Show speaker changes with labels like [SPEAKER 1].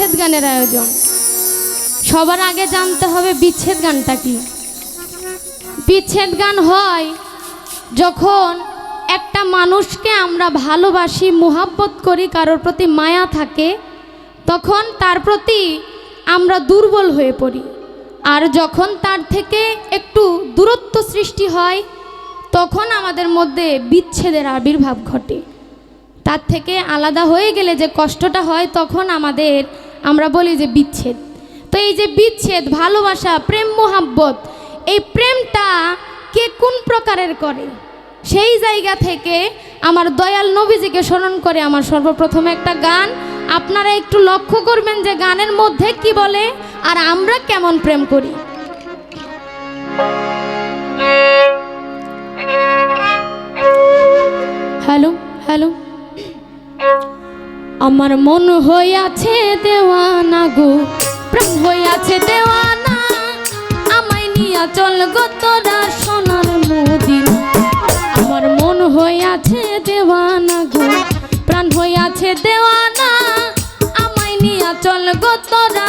[SPEAKER 1] বিচ্ছেদ গানের আয়োজন। সবার আগে জানতে হবে বিচ্ছেদ গানটা কি। বিচ্ছেদ গান হয় যখন একটা মানুষকে আমরা ভালোবাসি, মোহাব্বত করি, কারোর প্রতি মায়া থাকে, তখন তার প্রতি আমরা দুর্বল হয়ে পড়ি। আর যখন তার থেকে একটু দূরত্ব সৃষ্টি হয়, তখন আমাদের মধ্যে বিচ্ছেদের আবির্ভাব ঘটে। তার থেকে আলাদা হয়ে গেলে যে কষ্টটা হয়, তখন আমাদের আমরা বলি যে বিচ্ছেদ। তো এই যে বিচ্ছেদ, ভালোবাসা, প্রেম, মোহাব্বত, এই প্রেমটা কে কোন প্রকারের করে? সেই জায়গা থেকে আমার দয়াল নবীজিকে স্মরণ করে আমার সর্বপ্রথম একটা গান। আপনারা একটু লক্ষ্য করবেন যে গানের মধ্যে কি বলে আর আমরা কেমন প্রেম করি। আমার মন হইয়াছে দেওয়ানা গো, প্রাণ হইয়াছে দেওয়ানা। আমায় নিয়া চল গো তোরা সোনার মোদিন। আমার মন হইয়াছে দেওয়ানা গো, প্রাণ হইয়াছে দেওয়ানা। আমায় নিয়া চল গো তোরা